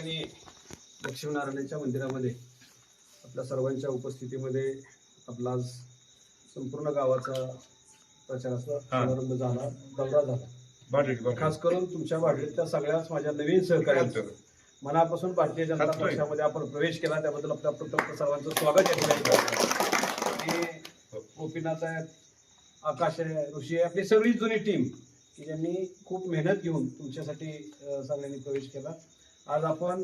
आणि लक्ष्मीनारायणाच्या मंदिरामध्ये आपल्या सर्वांच्या उपस्थितीमध्ये आपला आज संपूर्ण गावाचा प्रचाराचा हा. झाला दौरा झाला खास करून तुमच्या वाढीतल्या सगळ्याच माझ्या नवीन सहकार्यांचं मनापासून भारतीय जनता. पक्षामध्ये आपण प्रवेश केला त्याबद्दल आपल्या प्रथम सर्वांचं स्वागत या ठिकाणी. आणि गोपीनाथ आहे आकाश आहे ऋषी आहे आपली सगळी जुनी टीम की ज्यांनी खूप मेहनत घेऊन तुमच्यासाठी सगळ्यांनी प्रवेश केला आज आपण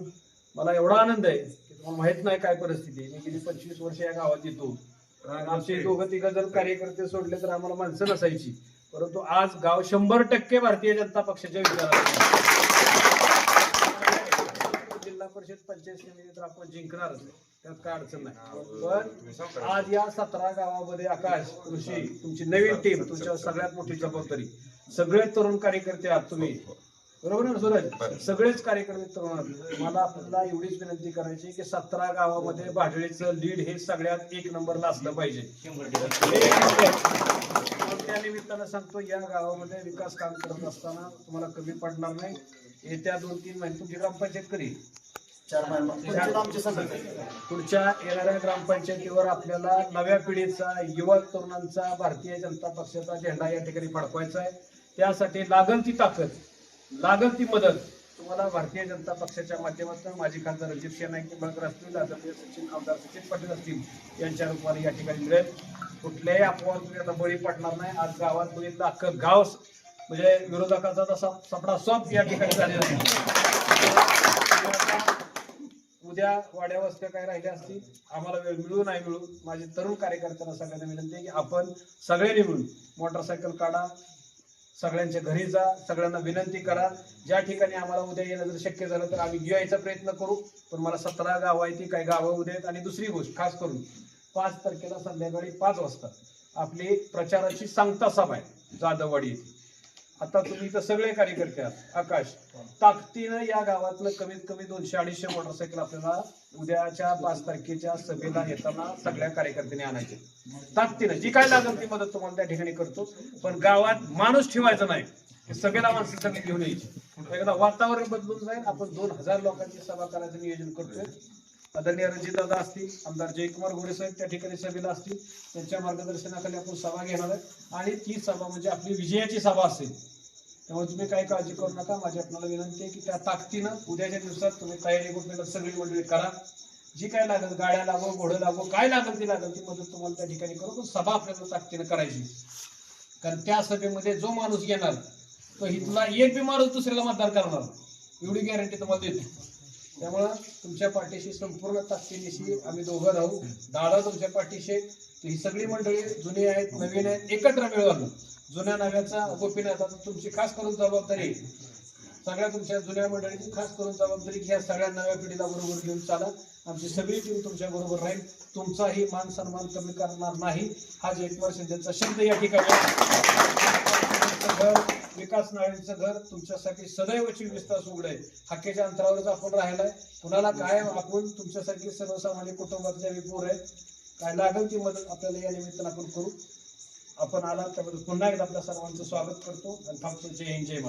मला एवढा आनंद आहे की तुम्हाला माहीत नाही काय परिस्थिती आहे. मी गेली पंचवीस वर्ष या गावात येतो. आमचे दोघं तिघं जर कार्यकर्ते सोडले तर आम्हाला माणसं नसायची. परंतु आज गाव शंभर टक्के भारतीय जनता पक्षाच्या विचारात जिल्हा परिषद पंचायत समिती तर आपण जिंकणारच आहे. त्यात काय अडचण नाही. पण आज या सतरा गावामध्ये आकाश कृषी तुमची नवीन टीम तुमच्या सगळ्यात मोठी जबाबदारी. सगळे तरुण कार्यकर्ते आहात तुम्ही. बरोबर ना सूरज. सगळेच कार्यकर्ते मला आपल्याला एवढीच विनंती करायची की सतरा गावामध्ये भाजळीचं लीड हे सगळ्यात एक नंबरला असलं पाहिजे. त्या निमित्तानं सांगतो या गावामध्ये विकास काम करत असताना तुम्हाला कमी पडणार नाही. येत्या दोन तीन महिने तुमची ग्रामपंचायत कधी पुढच्या येणाऱ्या ग्रामपंचायतीवर आपल्याला नव्या पिढीचा युवा तरुणांचा भारतीय जनता पक्षाचा झेंडा या ठिकाणी फडकवायचा आहे. त्यासाठी लागल ती ताकद. लागल ती मदत. तुम्हाला भारतीय जनता पक्षाच्या माध्यमातून माजी खासदार रणजित सिंह नाईक निंबाळकर असतील आदरणीय सचिन आमदार सचिन पाटील असतील यांच्या रूपाने या ठिकाणी मिळेल. कुठल्याही अपवाद तुम्ही आता बळी पडणार नाही. आज गावात बघितलं अख्खं गाव म्हणजे विरोधकाचा तसा सपडा सॉप या ठिकाणी झालेला आहे. उद्या वाड्यावस्त्या काय राहिल्या असतील आम्हाला वेळ मिळू नाही मिळू माझे तरुण कार्यकर्त्यांना सगळ्यांना विनंती आहे की आपण सगळ्यांनी मिळून मोटरसायकल काढा सगळ्यांच्या घरी जा सगळ्यांना विनंती करा. ज्या ठिकाणी आम्हाला उद्या येणं जर शक्य झालं तर आम्ही यायचा प्रयत्न करू. पण मला सतरा गावं आहे ती काही गावं उद्या आहेत आणि दुसरी गोष्ट खास करून पाच तारखेला संध्याकाळी पाच वाजता आपली प्रचाराची सांगता सभा आहे जाधववाडी येथे. आता तुम्ही इथं सगळे कार्यकर्ते आहात. आकाश ताकदीनं या गावातलं कमीत कमी दोनशे अडीचशे मोटरसायकल आपल्याला उद्याच्या पाच तारखेच्या सभेला येताना सगळ्या कार्यकर्त्यांनी आणायचे. ताकदीनं जी काय लागेल ती मदत तुम्हाला त्या ठिकाणी करतो. पण गावात माणूस ठेवायचा नाही. सभेला माणसं सगळी घेऊन यायची. वातावरण बदलून जाईल. आपण दोन हजार लोकांची सभा करायचं नियोजन करतोय. आदरणीय रणजितदादा असतील आमदार जयकुमार गोरे साहेब त्या ठिकाणी सभेला असतील त्यांच्या मार्गदर्शनाखाली आपण सभा घेणार आहे आणि ती सभा म्हणजे आपली विजयाची सभा असेल. त्यामुळे तुम्ही काही काळजी करू नका. माझी आपल्याला विनंती आहे की त्या ताकदीनं उद्याच्या दिवसात तुम्ही तयारी करून सगळी मंडळी करा. जी काय लागेल गाड्या लागो घोडं लागो काय लागेल ती लागेल ती मदत तुम्हाला त्या ठिकाणी करू. पण सभा आपल्याला ताकदीनं करायची. कारण त्या सभेमध्ये जो माणूस येणार तो हिथला एक बी माणूस दुसऱ्याला मतदान करणार. एवढी गॅरंटी तुम्हाला देतो. त्यामुळं तुमच्या पाठीशी संपूर्ण ताकदीनिशी आम्ही दोघं राहू. दादा तुमच्या पाठीशी ही सगळी मंडळी जुनी आहेत नवीन आहेत एकत्र मिळून. जुन्या नव्याचा गोपीनाथाचा तुमची खास करून जबाबदारी. सगळ्या तुमच्या जुन्या मंडळीची खास करून जबाबदारी घ्या ह्या सगळ्या नव्या पिढीला बरोबर घेऊन चाला. आमची सगळी टीम तुमच्या बरोबर राहील. तुमचाही मान सन्मान कमी करणार नाही. हा जयकुमार शिंदेचा शब्द या ठिकाणी. घर विकास नाळेंचं घर तुमच्यासाठी सदैव चोवीस तास उघड आहे. हक्केच्या अंतरावरच आपण राहिलाय. कुणाला काय आपण तुमच्यासाठी सर्वसामान्य कुटुंबाच्या विपूर आहे काय लागेल ती मदत आपल्याला या निमित्तानं आपण करू. आपण आला त्याबद्दल पुन्हा एकदा आपल्या सर्वांचं स्वागत करतो. आणि थांबतो. जय हिंद जय